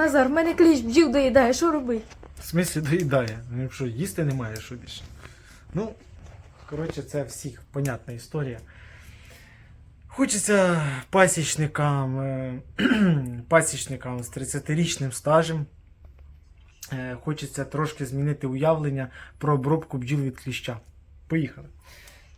Назар, в мене кліщ бджіл доїдає, що робити? В смислі доїдає. Ну що, їсти немає, що більше. Ну, коротше, це всіх понятна історія. Хочеться пасічникам, е, пасічникам з 30-річним стажем. е, Хочеться трошки змінити уявлення про обробку бджіл від кліща. Поїхали.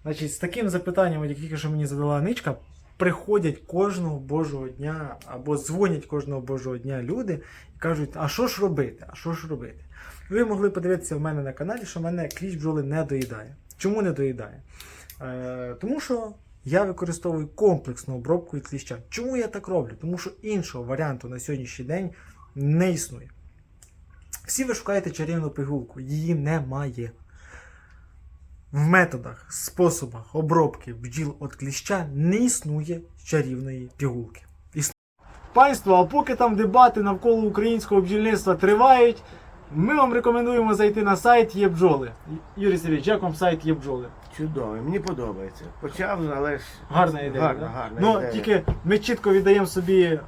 Значить, з таким запитанням, як тільки що мені задала ничка, приходять кожного божого дня або дзвонять кожного божого дня люди і кажуть, а що ж робити? А що ж робити? Ви могли подивитися в мене на каналі, що мене кліщ бджоли не доїдає. Чому не доїдає? Е, тому що я використовую комплексну обробку від кліща. Чому я так роблю? Тому що іншого варіанту на сьогоднішній день не існує. Всі ви шукаєте чарівну пігулку, її немає. В методах, способах обробки бджіл від кліща не існує чарівної пігулки. Панство, а поки там дебати навколо українського бджільництва тривають, ми вам рекомендуємо зайти на сайт є бджоли. Юрій Сергійович, як вам сайт є бджоли? Чудовий, мені подобається. Почав, але ж Гарна ідея. Гарна, да? гарна ну, ідея. тільки ми чітко віддаємо собі е,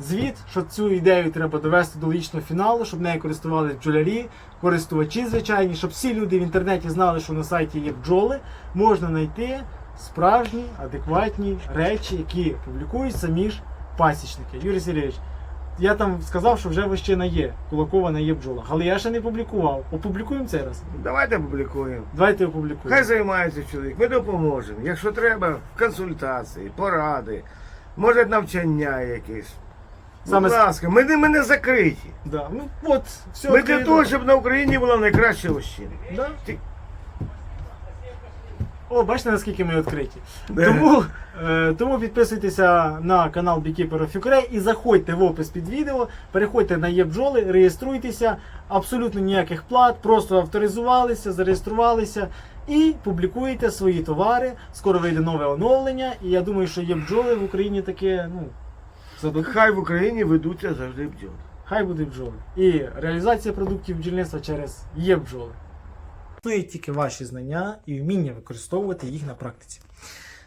звіт, що цю ідею треба довести до логічного фіналу, щоб нею користувалися бджолярі, користувачі звичайні, щоб всі люди в інтернеті знали, що на сайті є бджоли, можна знайти справжні, адекватні речі, які публікують самі ж пасічники. Юрій Сергійович, я там сказав, що вже вощина є, кулакова на є бджола, але я ще не публікував. Опублікуємо цей раз? давайте публікуємо. Давайте опублікуємо. Хай займається чоловік, ми допоможемо. Якщо треба, консультації, поради, може навчання якесь. Саме Будь ласка, ми не, ми не закриті. Да. Ну, от, все Ми для відкрито. того, щоб на Україні була найкраща ощина. Да? Ти- О, бачите, наскільки ми відкриті. Да. Тому, е, тому підписуйтеся на канал Beekeeper of Ukraine і заходьте в опис під відео, переходьте на ЄБджоли, реєструйтеся, абсолютно ніяких плат, просто авторизувалися, зареєструвалися і публікуєте свої товари. Скоро вийде нове оновлення, і я думаю, що єбджоли в Україні таке, ну, зададуть. Хай в Україні ведуться завжди бджоли. Хай буде бджоли. І реалізація продуктів бджільництва через є бджоли. Існують тільки ваші знання і вміння використовувати їх на практиці.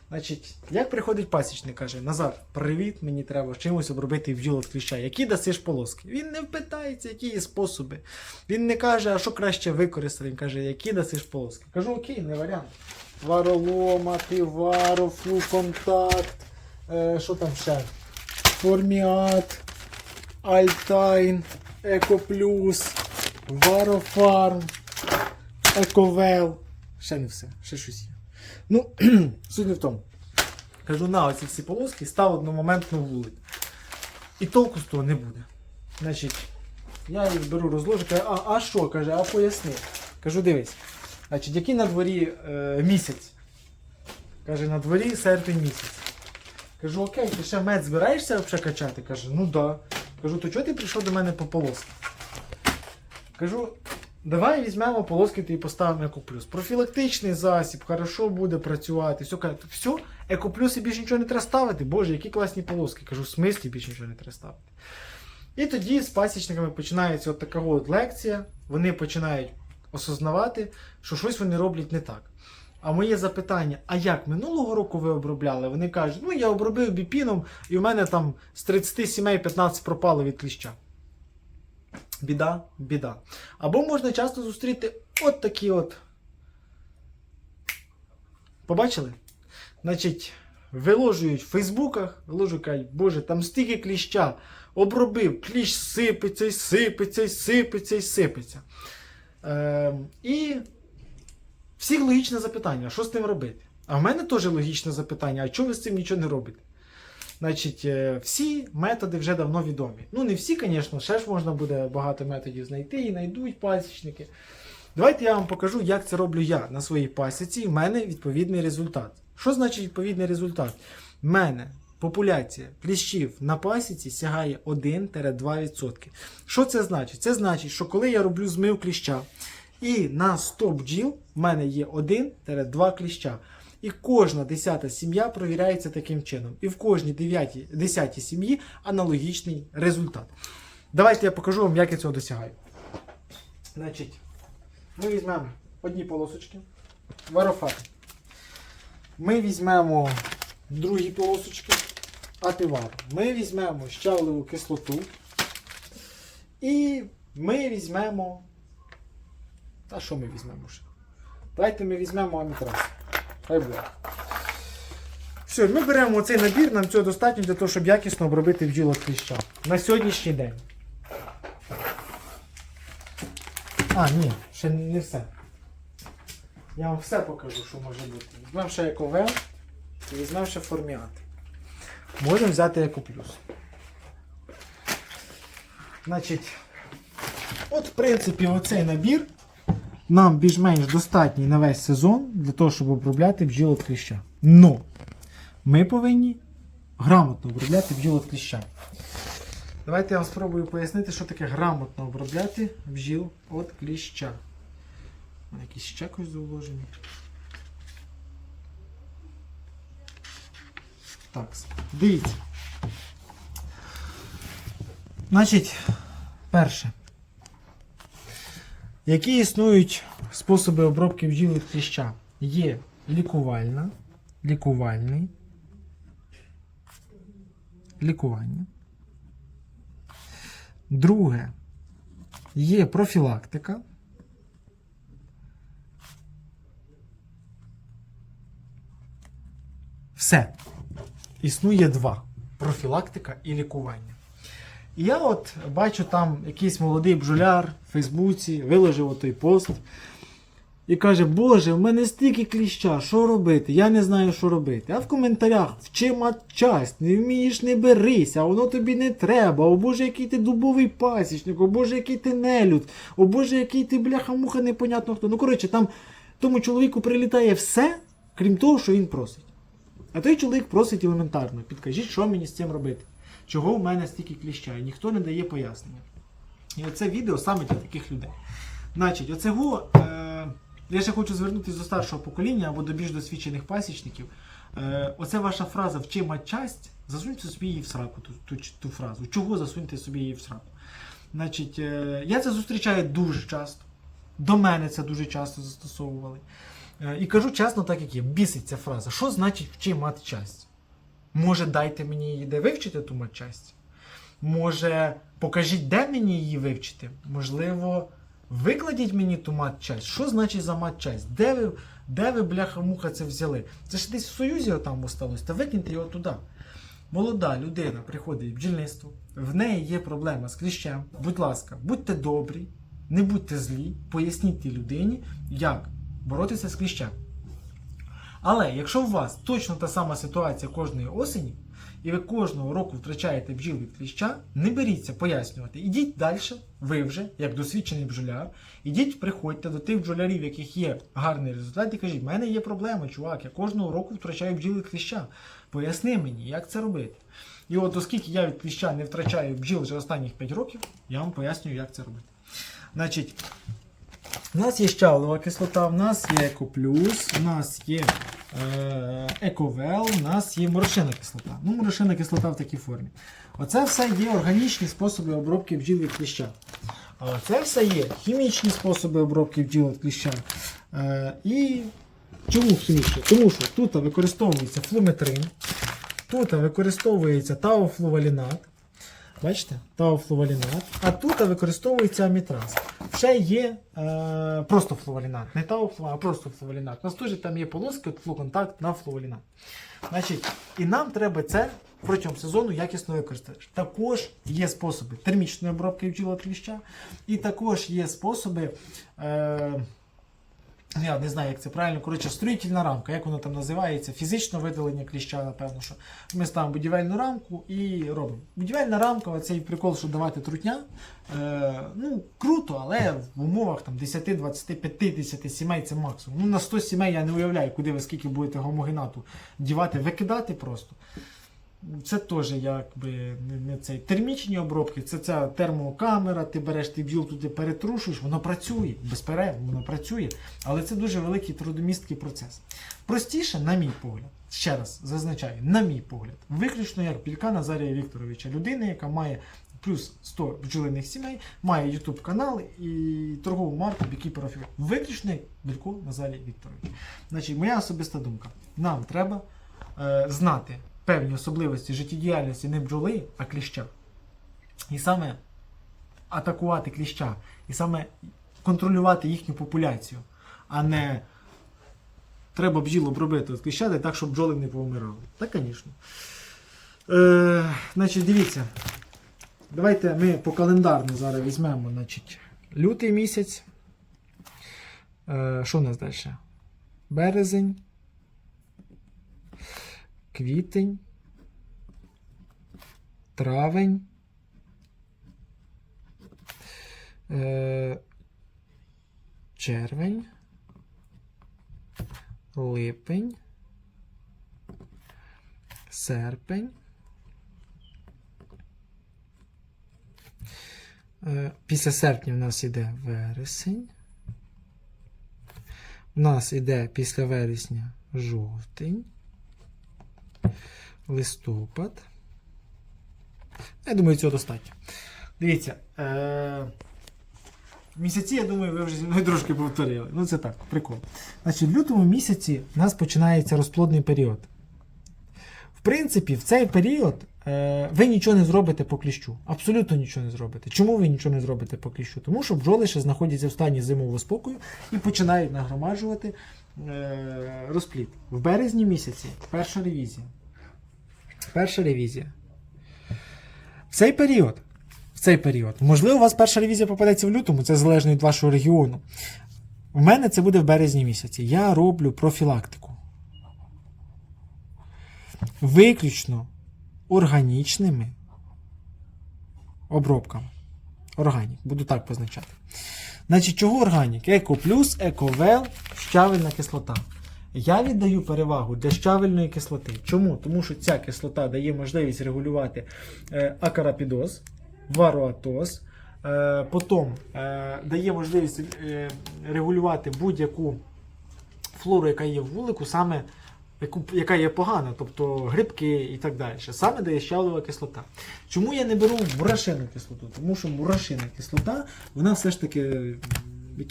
Значить, як приходить пасічник, каже, Назар, привіт, мені треба чимось обробити бджіл від кліща. Які дасиш полоски? Він не питається, які є способи. Він не каже, а що краще використати. Він каже, які дасиш полоски. Кажу, окей, не варіант. Варолома, піваро, флуконтакт, е, що там ще? Форміат, Альтайн, Екоплюс, Варофарм, Ековел. Ще не все, ще щось є. Ну, суть не в тому. Кажу, на оці всі полоски став одномоментно вулик. І толку з того не буде. Значить, я їх беру розложу, кажу, а, а що? каже, а поясни. Кажу, дивись. Значить, який на дворі е, місяць? Каже, на дворі серпень місяць. Кажу, окей, ти ще мед збираєшся взагалі качати? Каже, ну да. Кажу, то чого ти прийшов до мене по полоски? Кажу, давай візьмемо полоски і поставимо екоплюс. Профілактичний засіб, хорошо буде працювати. Все, каже, все, екоплюс і більше нічого не треба ставити. Боже, які класні полоски. Кажу, в смислі більше нічого не треба ставити. І тоді з пасічниками починається от така от лекція. Вони починають осознавати, що щось вони роблять не так. А моє запитання: а як минулого року ви обробляли? Вони кажуть, ну я обробив біпіном, і в мене там з 30 сімей 15 пропало від кліща. Біда, біда. Або можна часто зустріти от такі от. Побачили? Значить, виложують в Фейсбуках, виложують, кажуть, боже, там стільки кліща. Обробив, кліщ сипеться, сипеться, сипеться, сипеться. Ем, і всіх логічне запитання, що з тим робити? А в мене теж логічне запитання, а чого ви з цим нічого не робите? Значить, е, всі методи вже давно відомі. Ну, не всі, звісно, ще ж можна буде багато методів знайти і знайдуть пасічники. Давайте я вам покажу, як це роблю я на своїй пасіці, і в мене відповідний результат. Що значить відповідний результат? В мене популяція кліщів на пасіці сягає 1-2%. Що це значить? Це значить, що коли я роблю змив кліща, і на 100 бджіл в мене є 1-2 кліща. І кожна десята сім'я провіряється таким чином. І в кожній дев'ятій, десятій сім'ї аналогічний результат. Давайте я покажу вам, як я цього досягаю. Значить, ми візьмемо одні полосочки, варофар. Ми візьмемо другі полосочки, ативар. Ми візьмемо щавлеву кислоту. І ми візьмемо. Та що ми візьмемо ще? Давайте ми візьмемо амітраз. Хай буде. Все, ми беремо цей набір, нам цього достатньо для того, щоб якісно обробити бджіл кліща. На сьогоднішній день. А, ні, ще не все. Я вам все покажу, що може бути. Візьмемо ще ековел і візьмемо ще форміат. Можемо взяти екоплюс. Значить, от, в принципі, оцей набір нам більш-менш достатній на весь сезон для того, щоб обробляти бджіл від кліща. Но ми повинні грамотно обробляти бджіл кліща. Давайте я вам спробую пояснити, що таке грамотно обробляти бджіл від кліща. Якийсь ще якось зауважений. Так, дивіться. Значить, перше. Які існують способи обробки бджіл від? Є лікувальна, лікувальний, лікування. Друге. Є профілактика. Все. Існує два: профілактика і лікування. І я от бачу там якийсь молодий бджоляр в Фейсбуці виложив отой пост і каже: Боже, в мене стільки кліща, що робити? Я не знаю, що робити. А в коментарях вчи матчасть, не вмієш, не берися, а воно тобі не треба. О Боже, який ти дубовий пасічник, о Боже, який ти нелюд, о Боже, який ти бляха-муха, непонятно хто. Ну, коротше, там тому чоловіку прилітає все, крім того, що він просить. А той чоловік просить елементарно, підкажіть, що мені з цим робити. Чого в мене стільки кліща, і ніхто не дає пояснення. І оце відео саме для таких людей. Значить, оцього, е, я ще хочу звернутися до старшого покоління або до більш досвідчених пасічників. Е, оце ваша фраза вчи матчасть, засуньте собі її в сраку, ту, ту, ту фразу. Чого засуньте собі її в сраку? Значить, е, я це зустрічаю дуже часто. До мене це дуже часто застосовували. Е, і кажу чесно, так як є, бісить ця фраза. Що значить вчи матчасть? Може, дайте мені її де вивчити ту матчасть? Може, покажіть, де мені її вивчити? Можливо, викладіть мені ту матчасть. Що значить за матчасть? Де ви, де ви бляха-муха це взяли? Це ж десь в Союзі там осталось, та викиньте його туди. Молода людина приходить в бджільництво, в неї є проблема з кліщем. Будь ласка, будьте добрі, не будьте злі, поясніть тій людині, як боротися з кліщем. Але якщо у вас точно та сама ситуація кожної осені, і ви кожного року втрачаєте бджіл від кліща, не беріться пояснювати. Ідіть далі, ви вже, як досвідчений бджоляр, ідіть, приходьте до тих бджолярів, в яких є гарний результат, і кажіть, в мене є проблема, чувак, я кожного року втрачаю бджіл від кліща. Поясни мені, як це робити. І от оскільки я від кліща не втрачаю бджіл вже останніх 5 років, я вам пояснюю, як це робити. Значить, у нас є щавлова кислота, у нас є екоплюс, у нас є е, ековел, у нас є морошина кислота. Ну, морошина кислота в такій формі. Оце все є органічні способи обробки бджіл кліща. А це все є хімічні способи обробки бджіл кліща. Е, і чому хімічні? Тому що тут використовується флуметрин, тут використовується таофлувалінат. Бачите? Таофлувалінат. А тут використовується амітраз. Ще є е, просто флуорінат. Не таофлу, а просто флуорінат. У нас теж там є полоски, от флуконтакт на флуорінат. Значить, і нам треба це протягом сезону якісно використати. Також є способи термічної обробки бджіла кліща, і також є способи. Е, я не знаю, як це правильно. Коротше, строїтельна рамка, як воно там називається, фізичне видалення кліща, напевно, що ми ставимо будівельну рамку і робимо. Будівельна рамка, оцей прикол, що давати трутня. Е, ну, круто, але в умовах там 10, 20, 50 сімей це максимум. Ну, на 100 сімей я не уявляю, куди ви скільки будете гомогенату дівати, викидати просто. Це теж якби не, не цей термічні обробки, це ця термокамера, ти береш ти бджіл туди перетрушуєш, воно працює, безперервно, воно працює, але це дуже великий трудомісткий процес. Простіше, на мій погляд, ще раз зазначаю, на мій погляд, виключно як Пілька Назарія Вікторовича, людина, яка має плюс 100 бджолиних сімей, має YouTube канал і торгову марку Бікі профіль. Виключно Білько Назарій Вікторович. Значить, моя особиста думка. Нам треба е, знати певні особливості життєдіяльності не бджоли, а кліща. І саме атакувати кліща і саме контролювати їхню популяцію, а не треба бджіл обробити від кліща, так, щоб бджоли не повмирали. Так, звісно. Е, значить, дивіться. Давайте ми по календарно зараз візьмемо значить, лютий місяць. Е, що у нас далі? Березень. Квітень. Травень. Е, червень. Липень. Серпень. Е, Після серпня в нас іде вересень. У нас іде після вересня жовтень, листопад. Я думаю, цього достатньо. Дивіться. Е- місяці, я думаю, ви вже зі мною трошки повторили. Ну, це так, прикол. Значить, в лютому місяці у нас починається розплодний період. В принципі, в цей період е, ви нічого не зробите по кліщу. Абсолютно нічого не зробите. Чому ви нічого не зробите по кліщу? Тому що бджоли ще знаходяться в стані зимового спокою і починають нагромаджувати розплід. В березні місяці перша ревізія. Перша ревізія. В цей період. В цей період. Можливо, у вас перша ревізія попадеться в лютому, це залежно від вашого регіону. У мене це буде в березні місяці. Я роблю профілактику. Виключно органічними обробками. Органік, буду так позначати. Значить, чого органік? Еко плюс, ековел, щавельна кислота. Я віддаю перевагу для щавельної кислоти. Чому? Тому що ця кислота дає можливість регулювати е, акарапідоз, вароатоз, е, потім е, дає можливість регулювати будь-яку флору, яка є в вулику, саме яку, яка є погана, тобто грибки і так далі. Саме дає щавлова кислота. Чому я не беру мурашину кислоту? Тому що мурашина кислота, вона все ж таки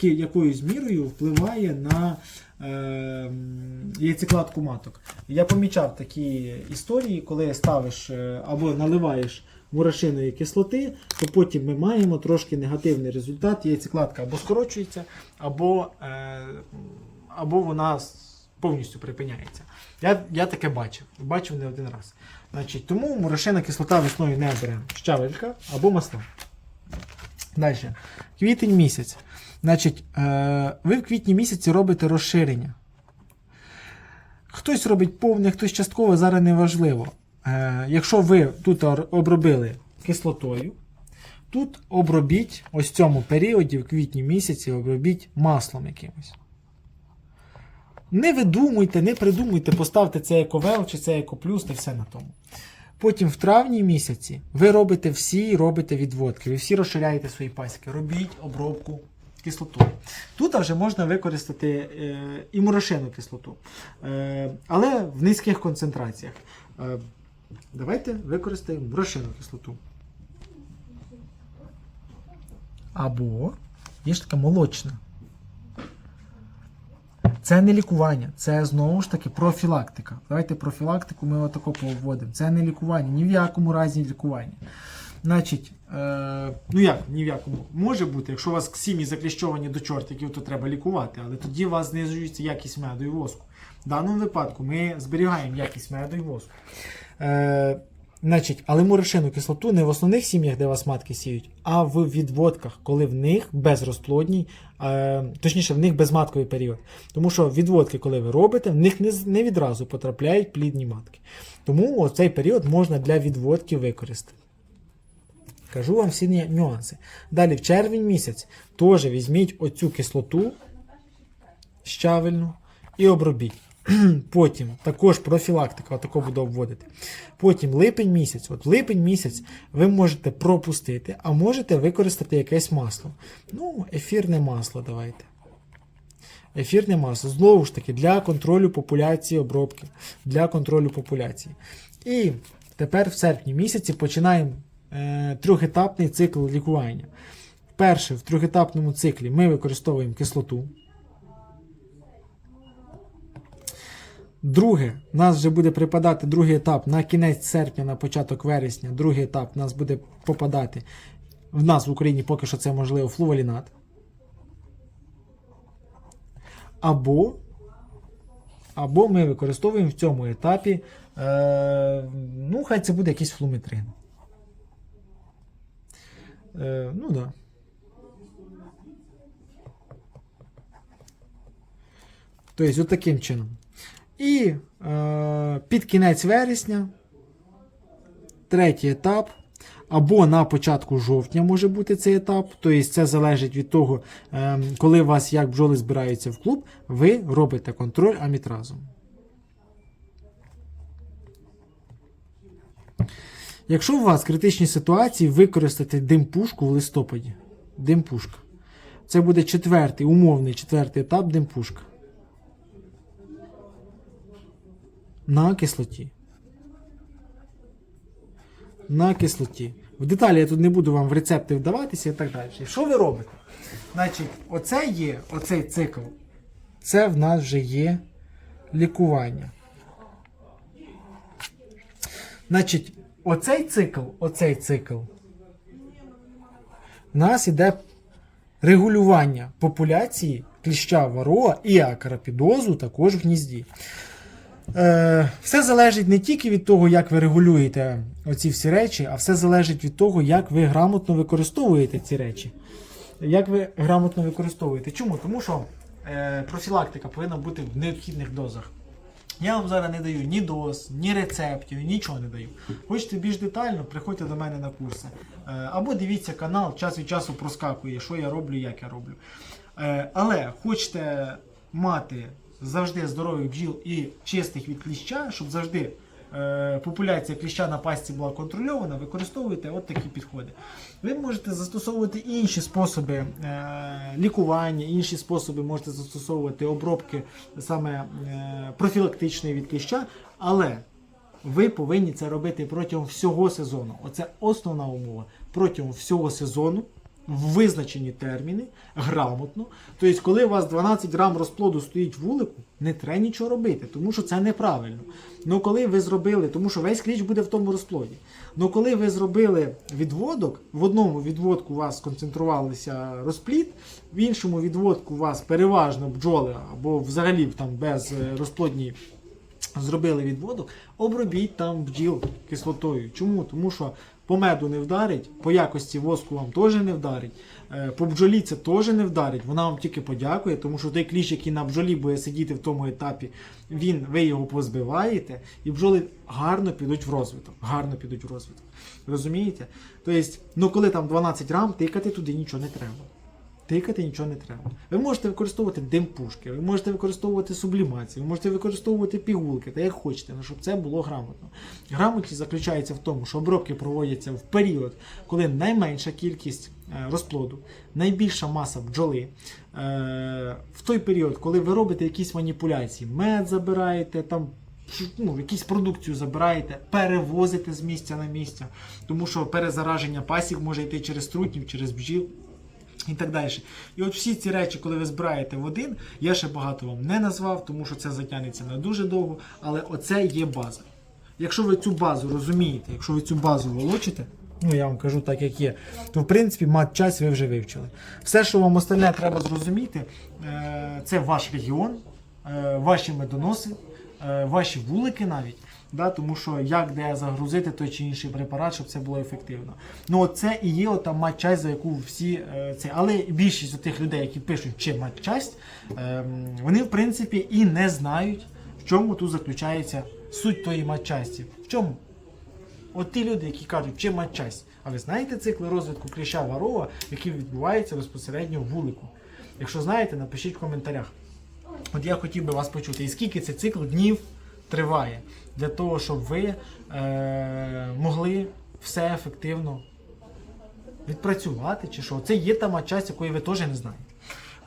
якоюсь мірою впливає на е, яйцекладку маток. Я помічав такі історії, коли ставиш е, або наливаєш мурашиної кислоти, то потім ми маємо трошки негативний результат. Яйцекладка або скорочується, або, е, або вона повністю припиняється. Я, я таке бачив, бачив не один раз. Значить, тому мурашина кислота весною не беремо. Щавелька або масло. Далі. Квітень місяць. Значить, е, ви в квітні місяці робите розширення. Хтось робить повне, хтось частково, зараз не важливо. Е, якщо ви тут обробили кислотою, тут обробіть, ось в цьому періоді, в квітні місяці, обробіть маслом якимось. Не видумуйте, не придумуйте, поставте це ековел чи це екоплюс та все на тому. Потім в травні місяці ви робите всі робите відводки, ви всі розширяєте свої пасіки, робіть обробку кислотою. Тут вже можна використати е, і мурашину кислоту, е, але в низьких концентраціях. Е, давайте використаємо мурашину кислоту. Або є ж така молочна. Це не лікування, це знову ж таки профілактика. Давайте профілактику ми отако поводимо. Це не лікування, ні в якому разі лікування. Значить, е, ну як, ні в якому може бути, якщо у вас сім'ї закліщовані до чортиків, то треба лікувати, але тоді у вас знижується якість меду і воску. В даному випадку ми зберігаємо якість меду і воску. Е, Значить, але мурашину кислоту не в основних сім'ях, де вас матки сіють, а в відводках, коли в них безрозплодній, е, точніше, в них безматковий період. Тому що відводки, коли ви робите, в них не, не відразу потрапляють плідні матки. Тому цей період можна для відводки використати. Кажу вам всі нюанси. Далі, в червень місяць теж візьміть оцю кислоту щавельну і обробіть. Потім також профілактика, отако буду обводити. Потім липень місяць. От липень місяць ви можете пропустити, а можете використати якесь масло. Ну, ефірне масло давайте. Ефірне масло. Знову ж таки, для контролю популяції обробки. Для контролю популяції. І тепер в серпні місяці починаємо е, трьохетапний цикл лікування. Перше, в трьохетапному циклі ми використовуємо кислоту. Друге, нас вже буде припадати другий етап на кінець серпня, на початок вересня. Другий етап нас буде попадати в нас в Україні поки що це можливо флувалінат. Або, або ми використовуємо в цьому етапі, е, ну, хай це буде якийсь флуметрин. Е, ну. Да. Тобто, от таким чином. І е, під кінець вересня, третій етап, або на початку жовтня може бути цей етап. Тобто, це залежить від того, е, коли вас як бджоли збираються в клуб, ви робите контроль амітразом. Якщо у вас критичні ситуації, використати димпушку в листопаді. Димпушка. Це буде четвертий, умовний четвертий етап димпушка. На кислоті. На кислоті. В деталі я тут не буду вам в рецепти вдаватися і так далі. Що ви робите? Значить, оце є, оцей цикл. Це в нас вже є лікування. Значить, оцей цикл, оцей цикл. У нас іде регулювання популяції кліща вароа і акарапідозу також в гнізді. Е, все залежить не тільки від того, як ви регулюєте оці всі речі, а все залежить від того, як ви грамотно використовуєте ці речі. Як ви грамотно використовуєте. Чому? Тому що е, профілактика повинна бути в необхідних дозах. Я вам зараз не даю ні доз, ні рецептів, нічого не даю. Хочете більш детально, приходьте до мене на курси. Е, або дивіться канал, час від часу проскакує, що я роблю, як я роблю. Е, але хочете мати завжди здорових бджіл і чистих від кліща, щоб завжди е, популяція кліща на пасті була контрольована, використовуйте от такі підходи. Ви можете застосовувати інші способи е, лікування, інші способи можете застосовувати обробки саме е, профілактичної від кліща, але ви повинні це робити протягом всього сезону. Оце основна умова. Протягом всього сезону в визначені терміни, грамотно. Тобто, коли у вас 12 грам розплоду стоїть вулику, не треба нічого робити, тому що це неправильно. Ну коли ви зробили, тому що весь кліч буде в тому розплоді. Ну коли ви зробили відводок, в одному відводку у вас сконцентрувалися розплід, в іншому відводку у вас переважно бджоли або взагалі там без е, розплодні зробили відводок, обробіть там бджіл кислотою. Чому? Тому що по меду не вдарить, по якості воску вам теж не вдарить, е, по бджолі це теж не вдарить, вона вам тільки подякує, тому що той кліщ, який на бджолі буде сидіти в тому етапі, він, ви його позбиваєте, і бджоли гарно підуть в розвиток. Гарно підуть в розвиток. Розумієте? Тобто, ну коли там 12 рам, тикати туди нічого не треба. Тикати нічого не треба. Ви можете використовувати димпушки, ви можете використовувати сублімацію, ви можете використовувати пігулки, та як хочете, але щоб це було грамотно. Грамотність заключається в тому, що обробки проводяться в період, коли найменша кількість е, розплоду, найбільша маса бджоли. Е, В той період, коли ви робите якісь маніпуляції, мед забираєте, там ну, якусь продукцію забираєте, перевозите з місця на місце, тому що перезараження пасік може йти через трутнів, через бджіл. І так далі. І от всі ці речі, коли ви збираєте в один, я ще багато вам не назвав, тому що це затягнеться на дуже довго, але оце є база. Якщо ви цю базу розумієте, якщо ви цю базу волочите, ну я вам кажу так, як є, то в принципі мат час ви вже вивчили. Все, що вам остальне треба зрозуміти, е, це ваш регіон, е, ваші медоноси, е, ваші вулики навіть. Да, тому що як де загрузити той чи інший препарат, щоб це було ефективно. Ну це і є ота матчасть, за яку всі е, це. Але більшість тих людей, які пишуть чи матчасть, е, вони в принципі і не знають, в чому тут заключається суть тої матчасті. В чому? От ті люди, які кажуть, чи матчасть. А ви знаєте цикли розвитку кліща варова, який відбувається безпосередньо в вулику? Якщо знаєте, напишіть в коментарях. От я хотів би вас почути, і скільки цей цикл днів триває для того, щоб ви е, могли все ефективно відпрацювати, чи що. Це є та матчасть, якої ви теж не знаєте.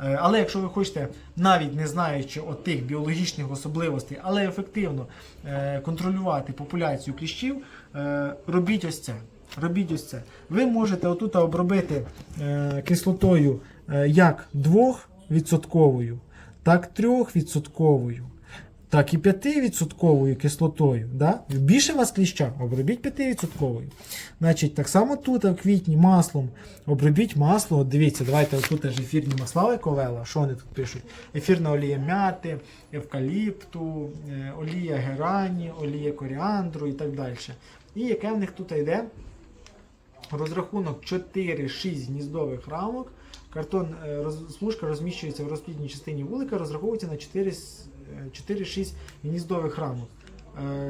Е, Але якщо ви хочете, навіть не знаючи от тих біологічних особливостей, але ефективно е, контролювати популяцію кліщів, е, робіть ось це. Робіть ось це. Ви можете отут обробити е, кислотою е, як 2%, так 3%, так і 5% кислотою. Да? Більше у вас кліща, обробіть 5%. Значить, так само тут, в квітні, маслом. Обробіть масло. От дивіться, давайте тут теж ефірні масла Ековела. Що вони тут пишуть? Ефірна олія мяти, евкаліпту, е, олія герані, олія коріандру і так далі. І яке в них тут йде? Розрахунок 4-6 гніздових рамок. Картон е, смужка розміщується в розплідній частині вулика, розраховується на 4, с- е, 4-6 гніздових рамок.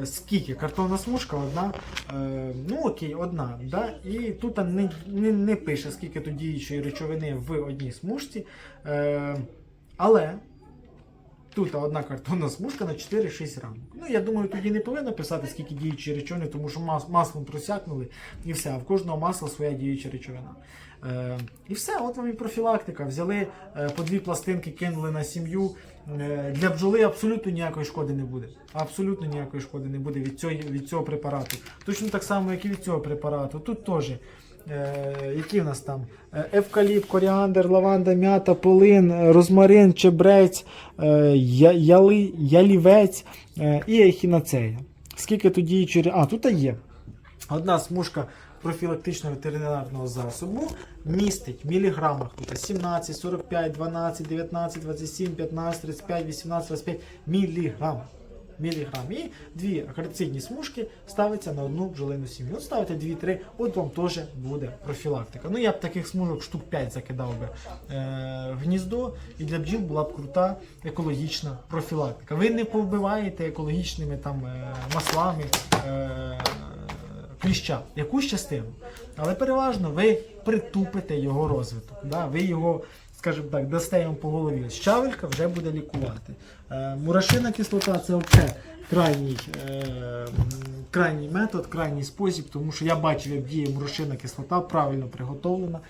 Е, скільки? Картонна смужка одна. Ну окей, одна. Да? І тут не, не, не пише, скільки тут діючої речовини в одній смужці. Але Тут одна картонна смужка на 4-6 рамок. Ну, я думаю, тоді не повинно писати, скільки діючої речовини, тому що мас- маслом просякнули і все. А в кожного масла своя діюча речовина. Е, і все, от вам і профілактика. Взяли е, по дві пластинки, кинули на сім'ю. Е, для бджоли абсолютно ніякої шкоди не буде. Абсолютно ніякої шкоди не буде від цього, від цього препарату. Точно так само, як і від цього препарату. Тут теж. Які в нас там? Е, Евкаліпт, коріандр, лаванда, м'ята, полин, розмарин, чебрець, я- яли, ялівець і ехінацея. Скільки тут діючі... А, тут є. Одна смужка профілактичного ветеринарного засобу містить в міліграмах тут 17, 45, 12, 19, 27, 15, 35, 18, 25 міліграм. Міліграм. І дві акарицидні смужки ставиться на одну бджолину сім'ю. От ставите 2-3, от вам теж буде профілактика. Ну я б таких смужок штук 5 закидав би е, гніздо, і для бджіл була б крута екологічна профілактика. Ви не повбиваєте екологічними там е, маслами. Е, кліща, якусь частину. Але переважно ви притупите його розвиток. Да? Ви його, скажімо так, дасте йому по голові. Щавелька вже буде лікувати. Е, мурашина кислота це взагалі крайній, е, крайній метод, крайній спосіб, тому що я бачив, як діє мурашина кислота, правильно приготовлена.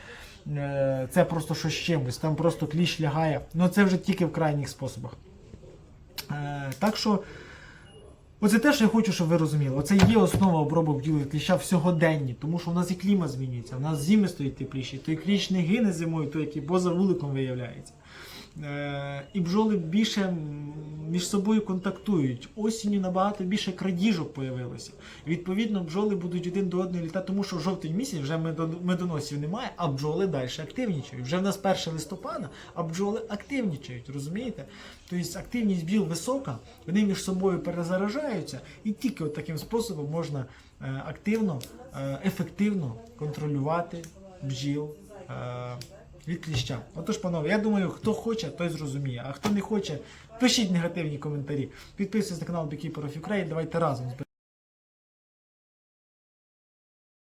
Е, це просто щось чимось, там просто кліщ лягає. Ну це вже тільки в крайніх способах. Е, так що. Оце те, що я хочу, щоб ви розуміли. Оце є основа обробок бджіл кліща в сьогоденні, тому що у нас і клімат змінюється. У нас зими стоїть тепліші. Той кліщ не гине зимою, той, який поза вуликом виявляється. Е, і бджоли більше між собою контактують. Осінню набагато більше крадіжок появилося. Відповідно, бджоли будуть один до одного літати, тому що жовтий місяць вже медон- медоносів немає, а бджоли далі активнічають. Вже в нас 1 листопада, а бджоли активнічають, розумієте? Тобто активність бджіл висока, вони між собою перезаражаються, і тільки от таким способом можна е, активно, е, ефективно контролювати бджіл. Від кліща. Отож, панове, я думаю, хто хоче, той зрозуміє. А хто не хоче, пишіть негативні коментарі. Підписуйтесь на канал Beekeeper of Ukraine, Давайте разом